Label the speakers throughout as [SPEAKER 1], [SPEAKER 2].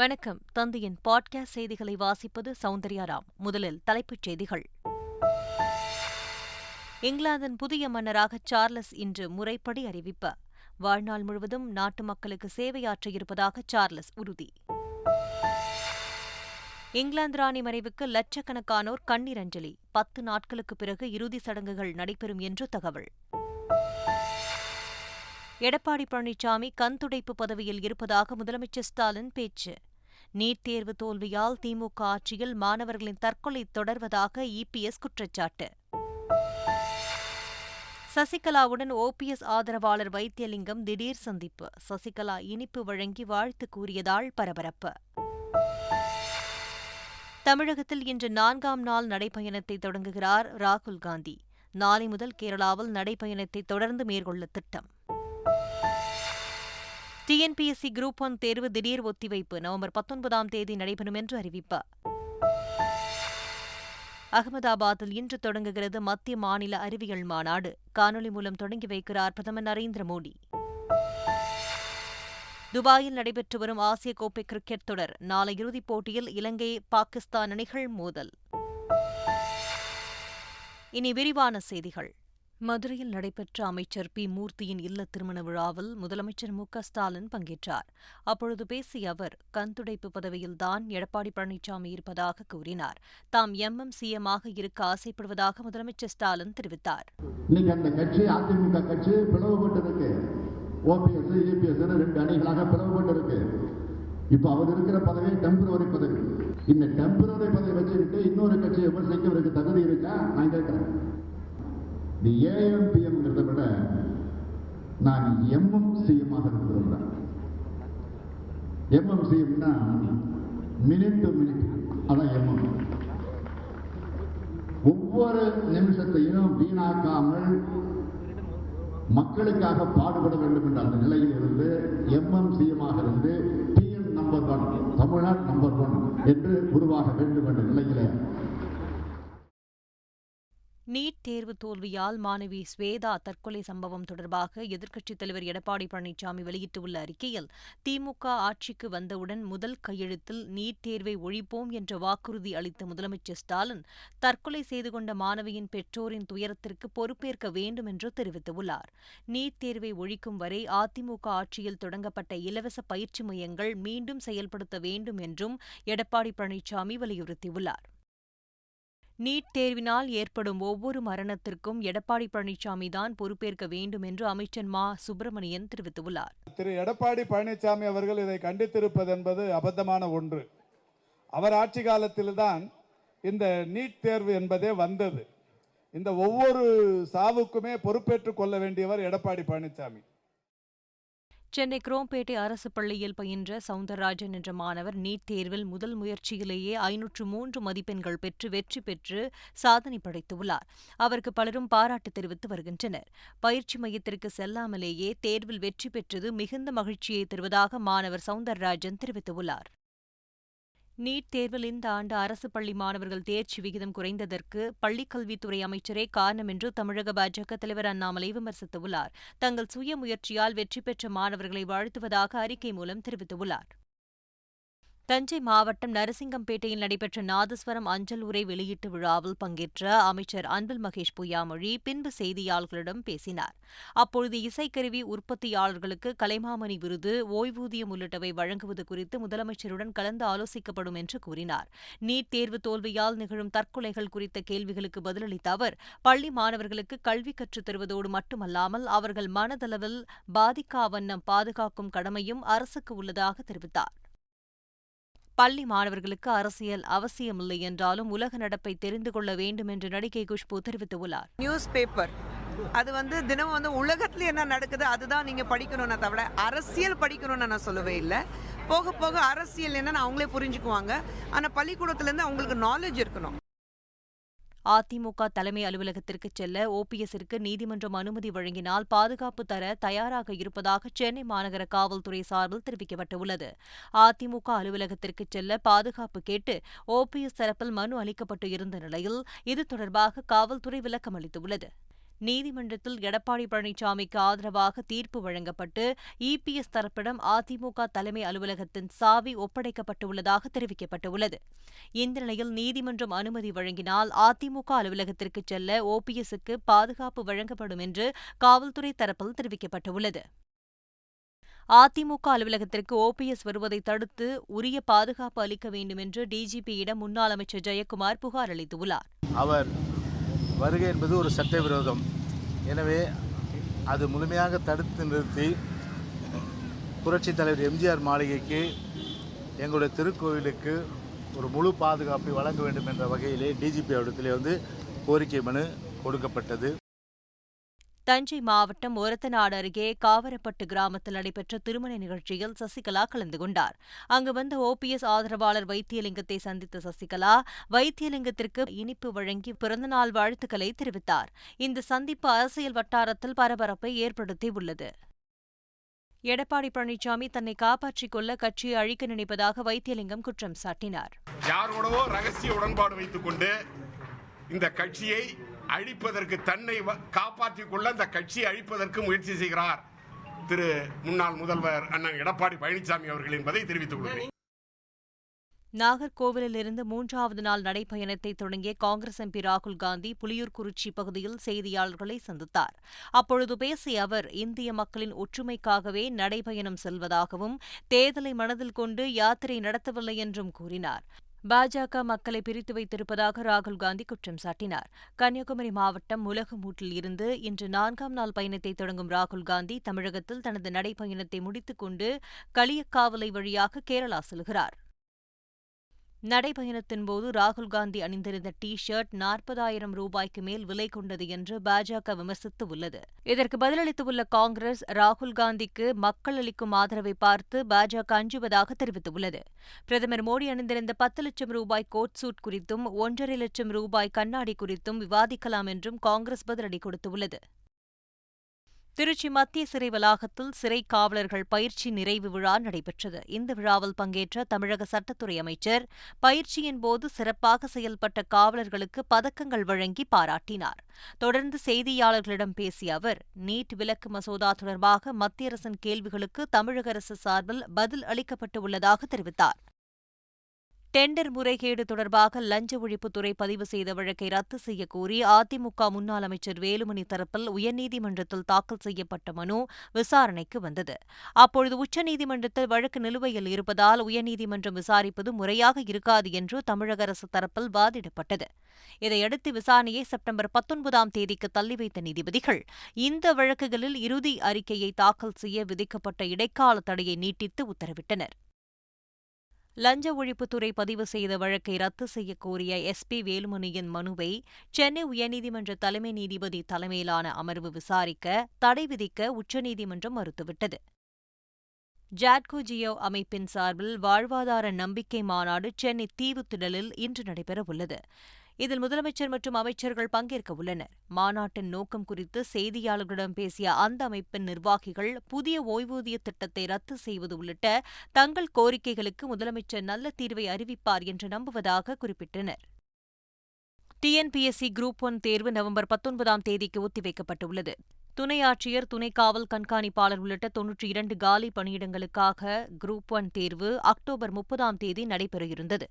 [SPEAKER 1] வணக்கம் தந்தையின் பாட்காஸ்ட் செய்திகளை வாசிப்பது சௌந்தர்யாராம் முதலில் தலைப்புச் செய்திகள் இங்கிலாந்தின் புதிய மன்னராக சார்லஸ் இன்று முறைப்படி அறிவிப்பு வாழ்நாள் முழுவதும் நாட்டு மக்களுக்கு சேவையாற்ற இருப்பதாக சார்லஸ் உறுதி இங்கிலாந்து ராணி மறைவுக்கு லட்சக்கணக்கானோர் கண்ணீரஞ்சலி பத்து நாட்களுக்கு பிறகு இறுதி சடங்குகள் நடைபெறும் என்று தகவல் எடப்பாடி பழனிசாமி கண்துடைப்பு பதவியில் இருப்பதாக முதலமைச்சர் ஸ்டாலின் பேச்சு நீட் தேர்வு தோல்வியால் திமுக ஆட்சியில் மாணவர்களின் தற்கொலை தொடர்வதாக இபிஎஸ் குற்றச்சாட்டு சசிகலாவுடன் ஓபிஎஸ் ஆதரவாளர் வைத்தியலிங்கம் திடீர் சந்திப்பு சசிகலா இனிப்பு வழங்கி வாழ்த்து கூறியதால் பரபரப்பு தமிழகத்தில் இன்று நான்காம் நாள் நடைப்பயணத்தை தொடங்குகிறார் ராகுல் காந்தி நாளை முதல் கேரளாவில் நடைப்பயணத்தை தொடர்ந்து மேற்கொள்ள திட்டம் டிஎன்பிஎஸ்சி குரூப் ஒன் தேர்வு திடீர் ஒத்திவைப்பு நவம்பர் பத்தொன்பதாம் தேதி நடைபெறும் என்று அறிவிப்பு அகமதாபாத்தில் இன்று தொடங்குகிறது மத்திய மாநில அறிவியல் மாநாடு காணொலி மூலம் தொடங்கி வைக்கிறார் பிரதமர் நரேந்திர மோடி துபாயில் நடைபெற்று வரும் ஆசிய கோப்பை கிரிக்கெட் தொடர் நாளை இறுதிப் போட்டியில் இலங்கை பாகிஸ்தான் அணிகள் மோதல் இனி விரிவான செய்திகள் மதுரையில் நடைபெற்ற அமைச்சர் பி மூர்த்தியின் இல்ல திருமண விழாவில் முதலமைச்சர் மு ஸ்டாலின் பங்கேற்றார் அப்பொழுது பேசிய அவர் கண்துடைப்பு பதவியில்தான் எடப்பாடி பழனிசாமி இருப்பதாக கூறினார் தாம் எம் எம் சிஎம் ஆக இருக்க ஆசைப்படுவதாக முதலமைச்சர் ஸ்டாலின் தெரிவித்தார்
[SPEAKER 2] அந்த கட்சி அதிமுக கட்சி இப்போ அவர் இருக்கிற பதவி டெம்பரவரி பதவி இந்த டெம்பரவரி பதவி வச்சுக்கிட்டு இன்னொரு கட்சியை விமர்சிக்க தகுதி இருக்கா நான் கேட்கிறேன் தி ஏஎம் பிஎம்ங்கிறத விட நான் எம்எம் சிஎம்மாக இருக்க எம்எம் சிஎம்னா மினிட் டு மினிட் அதான் எம்எம் ஒவ்வொரு நிமிஷத்தையும் வீணாக்காமல் மக்களுக்காக பாடுபட வேண்டும் என்ற அந்த நிலையில் இருந்து எம்எம்சிஎமாக இருந்து TN number one Tamil Nadu number one என்று உருவாக வேண்டும் என்ற நிலையில
[SPEAKER 1] நீட் தேர்வு தோல்வியால் மாணவி ஸ்வேதா தற்கொலை சம்பவம் தொடர்பாக எதிர்க்கட்சித் தலைவர் எடப்பாடி பழனிசாமி வெளியிட்டுள்ள அறிக்கையில் திமுக ஆட்சிக்கு வந்தவுடன் முதல் கையெழுத்தில் நீட் தேர்வை ஒழிப்போம் என்ற வாக்குறுதி அளித்த முதலமைச்சர் ஸ்டாலின் தற்கொலை செய்து கொண்ட மாணவியின் பெற்றோரின் துயரத்திற்கு பொறுப்பேற்க வேண்டும் என்று தெரிவித்துள்ளார் நீட் தேர்வை ஒழிக்கும் வரை அதிமுக ஆட்சியில் தொடங்கப்பட்ட இலவச பயிற்சி மையங்கள் மீண்டும் செயல்படுத்த வேண்டும் என்றும் எடப்பாடி பழனிசாமி வலியுறுத்தியுள்ளார் நீட் தேர்வினால் ஏற்படும் ஒவ்வொரு மரணத்திற்கும் எடப்பாடி பழனிசாமி தான் பொறுப்பேற்க வேண்டும் என்று அமைச்சர் மா சுப்பிரமணியன் தெரிவித்துள்ளார்
[SPEAKER 3] திரு எடப்பாடி பழனிசாமி அவர்கள் இதை கண்டித்திருப்பது என்பது அபத்தமான ஒன்று அவர் ஆட்சி காலத்தில்தான் இந்த நீட் தேர்வு என்பதே வந்தது இந்த ஒவ்வொரு சாவுக்குமே பொறுப்பேற்றுக் கொள்ள வேண்டியவர் எடப்பாடி பழனிசாமி
[SPEAKER 1] சென்னை குரோம்பேட்டை அரசு பள்ளியில் பயின்ற சவுந்தரராஜன் என்ற மாணவர் நீட் தேர்வில் முதல் முயற்சியிலேயே ஐநூற்று மூன்று மதிப்பெண்கள் பெற்று வெற்றி பெற்று சாதனை படைத்துள்ளார் அவருக்கு பலரும் பாராட்டு தெரிவித்து வருகின்றனர் பயிற்சி மையத்திற்கு செல்லாமலேயே தேர்வில் வெற்றி பெற்றது மிகுந்த மகிழ்ச்சியை தருவதாக மாணவர் சவுந்தரராஜன் தெரிவித்துள்ளார் நீட் தேர்வில் இந்த ஆண்டு அரசு பள்ளி மாணவர்கள் தேர்ச்சி விகிதம் குறைந்ததற்கு பள்ளிக்கல்வித்துறை அமைச்சரே காரணம் என்று தமிழக பாஜக தலைவர் அண்ணாமலை விமர்சித்துள்ளார் தங்கள் சுய முயற்சியால் வெற்றி பெற்ற மாணவர்களை வாழ்த்துவதாக அறிக்கை மூலம் தெரிவித்துள்ளார் தஞ்சை மாவட்டம் நரசிங்கம்பேட்டையில் நடைபெற்ற நாதஸ்வரம் அஞ்சல் உரை வெளியீட்டு விழாவில் பங்கேற்ற அமைச்சர் அன்பில் மகேஷ் பொய்யாமொழி பின்பு செய்தியாளர்களிடம் பேசினார் அப்பொழுது இசைக்கருவி உற்பத்தியாளர்களுக்கு கலைமாமணி விருது ஓய்வூதியம் உள்ளிட்டவை வழங்குவது குறித்து முதலமைச்சருடன் கலந்து ஆலோசிக்கப்படும் என்று கூறினார் நீட் தேர்வு தோல்வியால் நிகழும் தற்கொலைகள் குறித்த கேள்விகளுக்கு பதிலளித்த அவர் பள்ளி மாணவர்களுக்கு கல்வி கற்றுத் தருவதோடு மட்டுமல்லாமல் அவர்கள் மனதளவில் பாதிக்காவண்ணம் பாதுகாக்கும் கடமையும் அரசுக்கு உள்ளதாக தெரிவித்தார் பள்ளி மாணவர்களுக்கு அரசியல் அவசியமில்லை என்றாலும் உலக நடப்பை தெரிந்து கொள்ள வேண்டும் என்று நடிகை குஷ்பு தெரிவித்துள்ளார்
[SPEAKER 4] நியூஸ் பேப்பர் அது வந்து தினமும் வந்து உலகத்துல என்ன நடக்குது அதுதான் நீங்க படிக்கணும்னு தவிர அரசியல் படிக்கணும்னு நான் சொல்லவே இல்லை போக போக அரசியல் என்னன்னு அவங்களே புரிஞ்சுக்குவாங்க ஆனால் பள்ளிக்கூடத்துலேருந்து அவங்களுக்கு நாலேஜ் இருக்கணும்
[SPEAKER 1] அதிமுக தலைமை அலுவலகத்திற்கு செல்ல ஓபிஎஸ்ஸிற்கு நீதிமன்றம் அனுமதி வழங்கினால் பாதுகாப்பு தர தயாராக இருப்பதாக சென்னை மாநகர காவல்துறை சார்பில் தெரிவிக்கப்பட்டுள்ளது அதிமுக அலுவலகத்திற்கு செல்ல பாதுகாப்பு கேட்டு ஓபிஎஸ் தரப்பில் மனு அளிக்கப்பட்டு இருந்த நிலையில் இது தொடர்பாக காவல்துறை விளக்கம் அளித்துள்ளது நீதிமன்றத்தில் எடப்பாடி பழனிசாமிக்கு ஆதரவாக தீர்ப்பு வழங்கப்பட்டு இபிஎஸ் தரப்பிடம் அதிமுக தலைமை அலுவலகத்தின் சாவி ஒப்படைக்கப்பட்டுள்ளதாக தெரிவிக்கப்பட்டுள்ளது இந்த நிலையில் நீதிமன்றம் அனுமதி வழங்கினால் அதிமுக அலுவலகத்திற்கு செல்ல ஓபிஎஸ்க்கு பாதுகாப்பு வழங்கப்படும் என்று காவல்துறை தரப்பில் தெரிவிக்கப்பட்டுள்ளது அதிமுக அலுவலகத்திற்கு ஓபிஎஸ் வருவதை தடுத்து உரிய பாதுகாப்பு அளிக்க வேண்டும் என்று டிஜிபியிடம் முன்னாள் அமைச்சர் ஜெயக்குமார் புகார் அளித்துள்ளார்
[SPEAKER 5] அவர் வருகை என்பது ஒரு சட்டவிரோதம் எனவே அது முழுமையாக தடுத்து நிறுத்தி புரட்சி தலைவர் எம்ஜிஆர் மாளிகைக்கு எங்களுடைய திருக்கோவிலுக்கு ஒரு முழு பாதுகாப்பை வழங்க வேண்டும் என்ற வகையிலே டிஜிபி அவரிடத்திலே வந்து கோரிக்கை மனு கொடுக்கப்பட்டது
[SPEAKER 1] தஞ்சை மாவட்டம் ஒரத்தநாடு அருகே காவரப்பட்டு கிராமத்தில் நடைபெற்ற திருமண நிகழ்ச்சியில் சசிகலா கலந்து கொண்டார் அங்கு வந்த ஓபிஎஸ் ஆதரவாளர் வைத்தியலிங்கத்தை சந்தித்த சசிகலா வைத்தியலிங்கத்திற்கு இனிப்பு வழங்கி பிறந்தநாள் வாழ்த்துக்களை தெரிவித்தார் இந்த சந்திப்பு அரசியல் வட்டாரத்தில் பரபரப்பை ஏற்படுத்தியுள்ளது எடப்பாடி பழனிசாமி தன்னை காப்பாற்றிக் கொள்ள கட்சியை அழிக்க நினைப்பதாக வைத்தியலிங்கம் குற்றம் சாட்டினார்
[SPEAKER 6] யாரோடவோ ரகசிய உடன்பாடு வைத்துக் கொண்டு இந்த கட்சியை அழிப்பதற்கு தன்னை காப்பாற்றிக் கொள்ள அந்த கட்சியை அழிப்பதற்கு முயற்சி செய்கிறார் திரு முன்னாள் முதல்வர் அண்ணன் எடப்பாடி பழனிசாமி அவர்கள் என்பதை தெரிவித்துக் கொள்கிறேன்
[SPEAKER 1] நாகர்கோவிலிருந்து மூன்றாவது நாள் நடைப்பயணத்தை தொடங்கிய காங்கிரஸ் எம்பி ராகுல் காந்தி குறிச்சி பகுதியில் செய்தியாளர்களை சந்தித்தார் அப்பொழுது பேசிய அவர் இந்திய மக்களின் ஒற்றுமைக்காகவே நடைபயணம் செல்வதாகவும் தேர்தலை மனதில் கொண்டு யாத்திரை நடத்தவில்லை என்றும் கூறினார் பாஜக மக்களை பிரித்து வைத்திருப்பதாக ராகுல் காந்தி குற்றம் சாட்டினார் கன்னியாகுமரி மாவட்டம் முலகமூட்டில் இருந்து இன்று நான்காம் நாள் பயணத்தை தொடங்கும் ராகுல் காந்தி தமிழகத்தில் தனது நடைப்பயணத்தை முடித்துக் கொண்டு களியக்காவலை வழியாக கேரளா செல்கிறாா் நடைபயணத்தின் போது ராகுல் காந்தி அணிந்திருந்த டி ஷர்ட் நாற்பதாயிரம் ரூபாய்க்கு மேல் விலை கொண்டது என்று பாஜக விமர்சித்து உள்ளது இதற்கு பதிலளித்துள்ள காங்கிரஸ் காந்திக்கு மக்கள் அளிக்கும் ஆதரவை பார்த்து பாஜக அஞ்சுவதாக தெரிவித்துள்ளது பிரதமர் மோடி அணிந்திருந்த பத்து லட்சம் ரூபாய் கோட் சூட் குறித்தும் ஒன்றரை லட்சம் ரூபாய் கண்ணாடி குறித்தும் விவாதிக்கலாம் என்றும் காங்கிரஸ் பதிலடி கொடுத்துள்ளது திருச்சி மத்திய சிறை வளாகத்தில் சிறை காவலர்கள் பயிற்சி நிறைவு விழா நடைபெற்றது இந்த விழாவில் பங்கேற்ற தமிழக சட்டத்துறை அமைச்சர் பயிற்சியின் போது சிறப்பாக செயல்பட்ட காவலர்களுக்கு பதக்கங்கள் வழங்கி பாராட்டினார் தொடர்ந்து செய்தியாளர்களிடம் பேசிய அவர் நீட் விலக்கு மசோதா தொடர்பாக மத்திய அரசின் கேள்விகளுக்கு தமிழக அரசு சார்பில் பதில் அளிக்கப்பட்டு உள்ளதாக தெரிவித்தார் டெண்டர் முறைகேடு தொடர்பாக லஞ்ச ஒழிப்புத்துறை பதிவு செய்த வழக்கை ரத்து செய்யக்கோரி அதிமுக முன்னாள் அமைச்சர் வேலுமணி தரப்பில் உயர்நீதிமன்றத்தில் தாக்கல் செய்யப்பட்ட மனு விசாரணைக்கு வந்தது அப்பொழுது உச்சநீதிமன்றத்தில் வழக்கு நிலுவையில் இருப்பதால் உயர்நீதிமன்றம் விசாரிப்பது முறையாக இருக்காது என்று தமிழக அரசு தரப்பில் வாதிடப்பட்டது இதையடுத்து விசாரணையை செப்டம்பர் பத்தொன்பதாம் தேதிக்கு தள்ளி வைத்த நீதிபதிகள் இந்த வழக்குகளில் இறுதி அறிக்கையை தாக்கல் செய்ய விதிக்கப்பட்ட இடைக்கால தடையை நீட்டித்து உத்தரவிட்டனர் லஞ்ச ஒழிப்புத்துறை பதிவு செய்த வழக்கை ரத்து செய்யக்கோரிய எஸ் பி வேலுமணியின் மனுவை சென்னை உயர்நீதிமன்ற தலைமை நீதிபதி தலைமையிலான அமர்வு விசாரிக்க தடை விதிக்க உச்சநீதிமன்றம் மறுத்துவிட்டது ஜாட்கோ ஜியோ அமைப்பின் சார்பில் வாழ்வாதார நம்பிக்கை மாநாடு சென்னை தீவுத்திடலில் இன்று நடைபெறவுள்ளது இதில் முதலமைச்சர் மற்றும் அமைச்சர்கள் பங்கேற்க உள்ளனர் மாநாட்டின் நோக்கம் குறித்து செய்தியாளர்களிடம் பேசிய அந்த அமைப்பின் நிர்வாகிகள் புதிய ஓய்வூதிய திட்டத்தை ரத்து செய்வது உள்ளிட்ட தங்கள் கோரிக்கைகளுக்கு முதலமைச்சர் நல்ல தீர்வை அறிவிப்பார் என்று நம்புவதாக குறிப்பிட்டனர் டிஎன்பிஎஸ்சி குரூப் ஒன் தேர்வு நவம்பர் பத்தொன்பதாம் தேதிக்கு ஒத்திவைக்கப்பட்டுள்ளது துணை ஆட்சியர் துணை காவல் கண்காணிப்பாளர் உள்ளிட்ட தொன்னூற்றி இரண்டு காலி பணியிடங்களுக்காக குரூப் ஒன் தேர்வு அக்டோபர் முப்பதாம் தேதி நடைபெற இருந்தது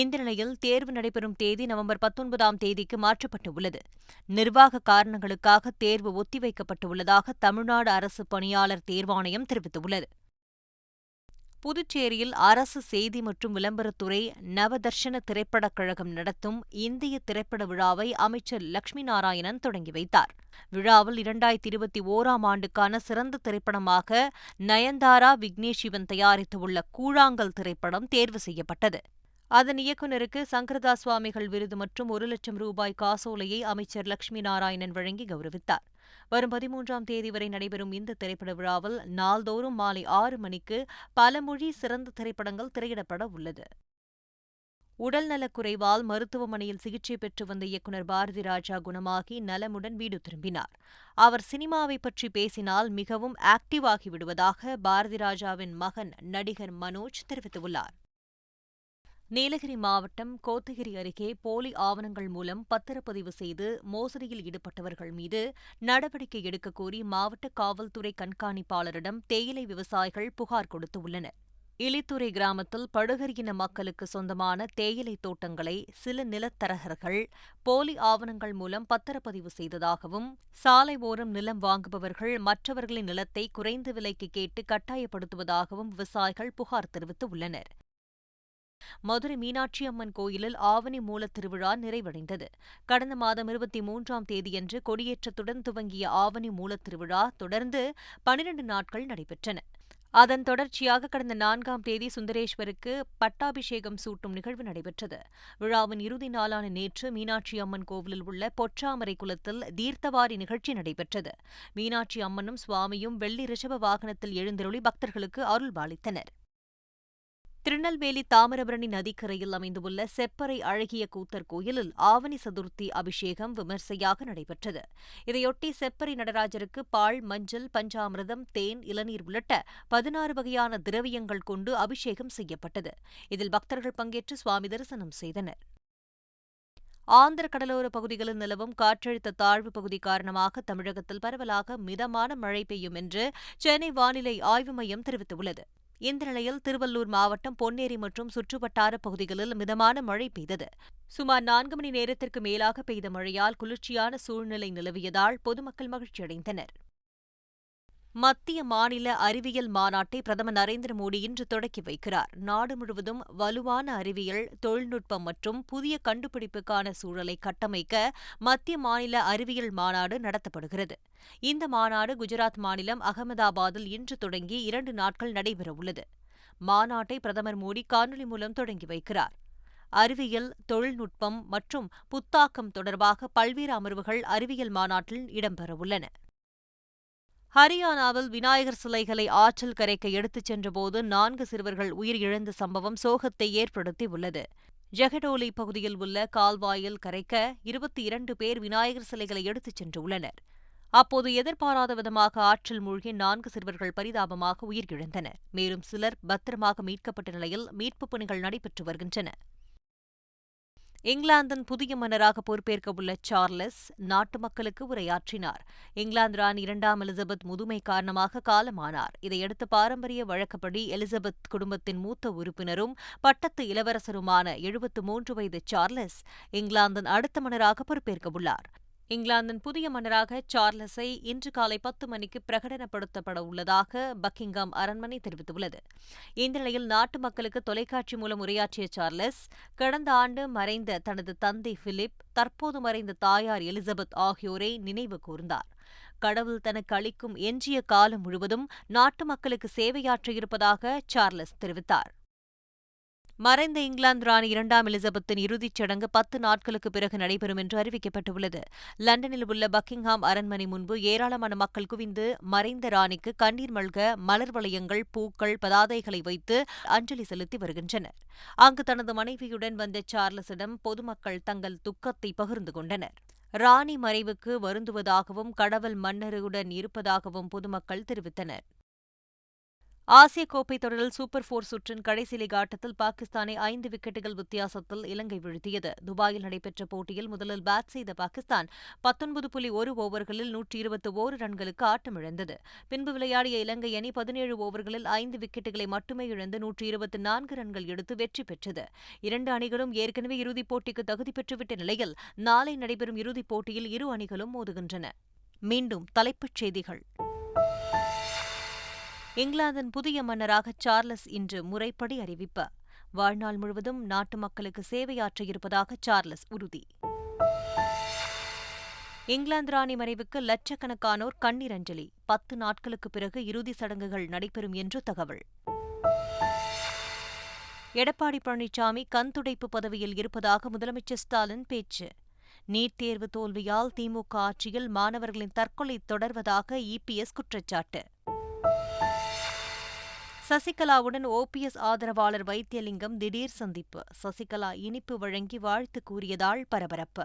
[SPEAKER 1] இந்த நிலையில் தேர்வு நடைபெறும் தேதி நவம்பர் பத்தொன்பதாம் தேதிக்கு மாற்றப்பட்டு உள்ளது நிர்வாக காரணங்களுக்காக தேர்வு ஒத்திவைக்கப்பட்டுள்ளதாக தமிழ்நாடு அரசு பணியாளர் தேர்வாணையம் தெரிவித்துள்ளது புதுச்சேரியில் அரசு செய்தி மற்றும் விளம்பரத்துறை நவதர்ஷன திரைப்படக் கழகம் நடத்தும் இந்திய திரைப்பட விழாவை அமைச்சர் லட்சுமி நாராயணன் தொடங்கி வைத்தார் விழாவில் இரண்டாயிரத்தி இருபத்தி ஓராம் ஆண்டுக்கான சிறந்த திரைப்படமாக நயன்தாரா விக்னேஷ் சிவன் தயாரித்துள்ள கூழாங்கல் திரைப்படம் தேர்வு செய்யப்பட்டது அதன் இயக்குநருக்கு சங்கரதாஸ் சுவாமிகள் விருது மற்றும் ஒரு லட்சம் ரூபாய் காசோலையை அமைச்சர் லட்சுமி நாராயணன் வழங்கி கௌரவித்தார் வரும் பதிமூன்றாம் தேதி வரை நடைபெறும் இந்த திரைப்பட விழாவில் நாள்தோறும் மாலை ஆறு மணிக்கு பல மொழி சிறந்த திரைப்படங்கள் திரையிடப்பட உள்ளது உடல்நலக் குறைவால் மருத்துவமனையில் சிகிச்சை பெற்று வந்த இயக்குநர் பாரதி ராஜா குணமாகி நலமுடன் வீடு திரும்பினார் அவர் சினிமாவை பற்றி பேசினால் மிகவும் ஆக்டிவ் ஆகிவிடுவதாக பாரதி ராஜாவின் மகன் நடிகர் மனோஜ் தெரிவித்துள்ளார் நீலகிரி மாவட்டம் கோத்தகிரி அருகே போலி ஆவணங்கள் மூலம் பத்திரப்பதிவு செய்து மோசடியில் ஈடுபட்டவர்கள் மீது நடவடிக்கை எடுக்க கோரி மாவட்ட காவல்துறை கண்காணிப்பாளரிடம் தேயிலை விவசாயிகள் புகார் கொடுத்துள்ளனர் இலித்துறை கிராமத்தில் படுகரியின மக்களுக்கு சொந்தமான தேயிலை தோட்டங்களை சில நிலத்தரகர்கள் போலி ஆவணங்கள் மூலம் பத்திரப்பதிவு செய்ததாகவும் சாலை ஓரம் நிலம் வாங்குபவர்கள் மற்றவர்களின் நிலத்தை குறைந்த விலைக்கு கேட்டு கட்டாயப்படுத்துவதாகவும் விவசாயிகள் புகார் தெரிவித்துள்ளனா் மதுரை மீனாட்சி அம்மன் கோயிலில் ஆவணி மூலத் திருவிழா நிறைவடைந்தது கடந்த மாதம் இருபத்தி மூன்றாம் தேதியன்று கொடியேற்றத்துடன் துவங்கிய ஆவணி மூலத் திருவிழா தொடர்ந்து பனிரண்டு நாட்கள் நடைபெற்றன அதன் தொடர்ச்சியாக கடந்த நான்காம் தேதி சுந்தரேஸ்வருக்கு பட்டாபிஷேகம் சூட்டும் நிகழ்வு நடைபெற்றது விழாவின் இறுதி நாளான நேற்று மீனாட்சி அம்மன் கோவிலில் உள்ள பொற்றாமரை குலத்தில் தீர்த்தவாரி நிகழ்ச்சி நடைபெற்றது மீனாட்சி அம்மனும் சுவாமியும் வெள்ளி ரிஷப வாகனத்தில் எழுந்தருளி பக்தர்களுக்கு அருள்பாலித்தனர் திருநெல்வேலி தாமிரபரணி நதிக்கரையில் அமைந்துள்ள செப்பறை அழகிய கூத்தர் கோயிலில் ஆவணி சதுர்த்தி அபிஷேகம் விமர்சையாக நடைபெற்றது இதையொட்டி செப்பறை நடராஜருக்கு பால் மஞ்சள் பஞ்சாமிரதம் தேன் இளநீர் உள்ளிட்ட பதினாறு வகையான திரவியங்கள் கொண்டு அபிஷேகம் செய்யப்பட்டது இதில் பக்தர்கள் பங்கேற்று சுவாமி தரிசனம் செய்தனர் ஆந்திர கடலோர பகுதிகளில் நிலவும் காற்றழுத்த தாழ்வு பகுதி காரணமாக தமிழகத்தில் பரவலாக மிதமான மழை பெய்யும் என்று சென்னை வானிலை ஆய்வு மையம் தெரிவித்துள்ளது இந்த நிலையில் திருவள்ளூர் மாவட்டம் பொன்னேரி மற்றும் சுற்றுவட்டார பகுதிகளில் மிதமான மழை பெய்தது சுமார் நான்கு மணி நேரத்திற்கு மேலாக பெய்த மழையால் குளிர்ச்சியான சூழ்நிலை நிலவியதால் பொதுமக்கள் மகிழ்ச்சியடைந்தனர் மத்திய மாநில அறிவியல் மாநாட்டை பிரதமர் நரேந்திர மோடி இன்று தொடக்கி வைக்கிறார் நாடு முழுவதும் வலுவான அறிவியல் தொழில்நுட்பம் மற்றும் புதிய கண்டுபிடிப்புக்கான சூழலை கட்டமைக்க மத்திய மாநில அறிவியல் மாநாடு நடத்தப்படுகிறது இந்த மாநாடு குஜராத் மாநிலம் அகமதாபாத்தில் இன்று தொடங்கி இரண்டு நாட்கள் நடைபெறவுள்ளது மாநாட்டை பிரதமர் மோடி காணொலி மூலம் தொடங்கி வைக்கிறார் அறிவியல் தொழில்நுட்பம் மற்றும் புத்தாக்கம் தொடர்பாக பல்வேறு அமர்வுகள் அறிவியல் மாநாட்டில் இடம்பெறவுள்ளன ஹரியானாவில் விநாயகர் சிலைகளை ஆற்றல் கரைக்க எடுத்துச் சென்றபோது நான்கு சிறுவர்கள் உயிரிழந்த சம்பவம் சோகத்தை ஏற்படுத்தியுள்ளது ஜெகடோலி பகுதியில் உள்ள கால்வாயில் கரைக்க இருபத்தி இரண்டு பேர் விநாயகர் சிலைகளை எடுத்துச் சென்றுள்ளனர் அப்போது எதிர்பாராத விதமாக ஆற்றில் மூழ்கி நான்கு சிறுவர்கள் பரிதாபமாக உயிரிழந்தனர் மேலும் சிலர் பத்திரமாக மீட்கப்பட்ட நிலையில் மீட்புப் பணிகள் நடைபெற்று வருகின்றன இங்கிலாந்தின் புதிய மன்னராக பொறுப்பேற்க உள்ள சார்லஸ் நாட்டு மக்களுக்கு உரையாற்றினார் இங்கிலாந்து ராணி இரண்டாம் எலிசபெத் முதுமை காரணமாக காலமானார் இதையடுத்து பாரம்பரிய வழக்கப்படி எலிசபெத் குடும்பத்தின் மூத்த உறுப்பினரும் பட்டத்து இளவரசருமான எழுபத்து மூன்று வயது சார்லஸ் இங்கிலாந்தின் அடுத்த மன்னராக பொறுப்பேற்க உள்ளார் இங்கிலாந்தின் புதிய மன்னராக சார்லஸை இன்று காலை பத்து மணிக்கு பிரகடனப்படுத்தப்பட உள்ளதாக பக்கிங்காம் அரண்மனை தெரிவித்துள்ளது இந்த நிலையில் நாட்டு மக்களுக்கு தொலைக்காட்சி மூலம் உரையாற்றிய சார்லஸ் கடந்த ஆண்டு மறைந்த தனது தந்தை பிலிப் தற்போது மறைந்த தாயார் எலிசபெத் ஆகியோரை நினைவு கூர்ந்தார் கடவுள் தனக்கு அளிக்கும் எஞ்சிய காலம் முழுவதும் நாட்டு மக்களுக்கு சேவையாற்றியிருப்பதாக சார்லஸ் தெரிவித்தார் மறைந்த இங்கிலாந்து ராணி இரண்டாம் எலிசபெத்தின் இறுதிச் சடங்கு பத்து நாட்களுக்கு பிறகு நடைபெறும் என்று அறிவிக்கப்பட்டுள்ளது லண்டனில் உள்ள பக்கிங்ஹாம் அரண்மனை முன்பு ஏராளமான மக்கள் குவிந்து மறைந்த ராணிக்கு கண்ணீர் மல்க மலர் வளையங்கள் பூக்கள் பதாதைகளை வைத்து அஞ்சலி செலுத்தி வருகின்றனர் அங்கு தனது மனைவியுடன் வந்த சார்லஸிடம் பொதுமக்கள் தங்கள் துக்கத்தை பகிர்ந்து கொண்டனர் ராணி மறைவுக்கு வருந்துவதாகவும் கடவுள் மன்னருடன் இருப்பதாகவும் பொதுமக்கள் தெரிவித்தனர் ஆசிய கோப்பை தொடரில் சூப்பர் போர் சுற்றின் கடைசி லீக் ஆட்டத்தில் பாகிஸ்தானை ஐந்து விக்கெட்டுகள் வித்தியாசத்தில் இலங்கை வீழ்த்தியது துபாயில் நடைபெற்ற போட்டியில் முதலில் பேட் செய்த பாகிஸ்தான் பத்தொன்பது புள்ளி ஒரு ஓவர்களில் நூற்றி இருபத்தி ஓரு ரன்களுக்கு ஆட்டமிழந்தது பின்பு விளையாடிய இலங்கை அணி பதினேழு ஓவர்களில் ஐந்து விக்கெட்டுகளை மட்டுமே இழந்து நூற்றி இருபத்தி நான்கு ரன்கள் எடுத்து வெற்றி பெற்றது இரண்டு அணிகளும் ஏற்கனவே இறுதிப் போட்டிக்கு தகுதி பெற்றுவிட்ட நிலையில் நாளை நடைபெறும் இறுதிப் போட்டியில் இரு அணிகளும் மோதுகின்றன மீண்டும் தலைப்புச் செய்திகள் இங்கிலாந்தின் புதிய மன்னராக சார்லஸ் இன்று முறைப்படி அறிவிப்பு வாழ்நாள் முழுவதும் நாட்டு மக்களுக்கு சேவையாற்ற இருப்பதாக சார்லஸ் உறுதி இங்கிலாந்து ராணி மறைவுக்கு லட்சக்கணக்கானோர் கண்ணீர் அஞ்சலி பத்து நாட்களுக்கு பிறகு இறுதி சடங்குகள் நடைபெறும் என்று தகவல் எடப்பாடி பழனிசாமி கண்துடைப்பு பதவியில் இருப்பதாக முதலமைச்சர் ஸ்டாலின் பேச்சு நீட் தேர்வு தோல்வியால் திமுக ஆட்சியில் மாணவர்களின் தற்கொலை தொடர்வதாக இபிஎஸ் குற்றச்சாட்டு சசிகலாவுடன் ஓபிஎஸ் ஆதரவாளர் வைத்தியலிங்கம் திடீர் சந்திப்பு சசிகலா இனிப்பு வழங்கி வாழ்த்து கூறியதால் பரபரப்பு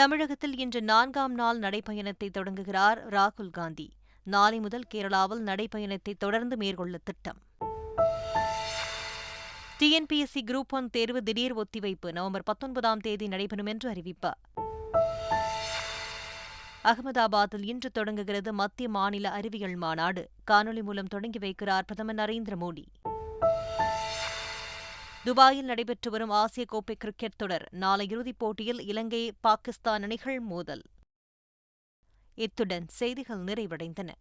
[SPEAKER 1] தமிழகத்தில் இன்று நான்காம் நாள் நடைப்பயணத்தை தொடங்குகிறார் ராகுல் காந்தி நாளை முதல் கேரளாவில் நடைப்பயணத்தை தொடர்ந்து மேற்கொள்ள திட்டம் டிஎன்பிஎஸ்சி குரூப் ஒன் தேர்வு திடீர் ஒத்திவைப்பு நவம்பர் பத்தொன்பதாம் தேதி நடைபெறும் என்று அறிவிப்பு அகமதாபாத்தில் இன்று தொடங்குகிறது மத்திய மாநில அறிவியல் மாநாடு காணொலி மூலம் தொடங்கி வைக்கிறார் பிரதமர் நரேந்திர மோடி துபாயில் நடைபெற்று வரும் ஆசிய கோப்பை கிரிக்கெட் தொடர் நாளை இறுதிப் போட்டியில் இலங்கை பாகிஸ்தான் அணிகள் மோதல் இத்துடன் செய்திகள் நிறைவடைந்தன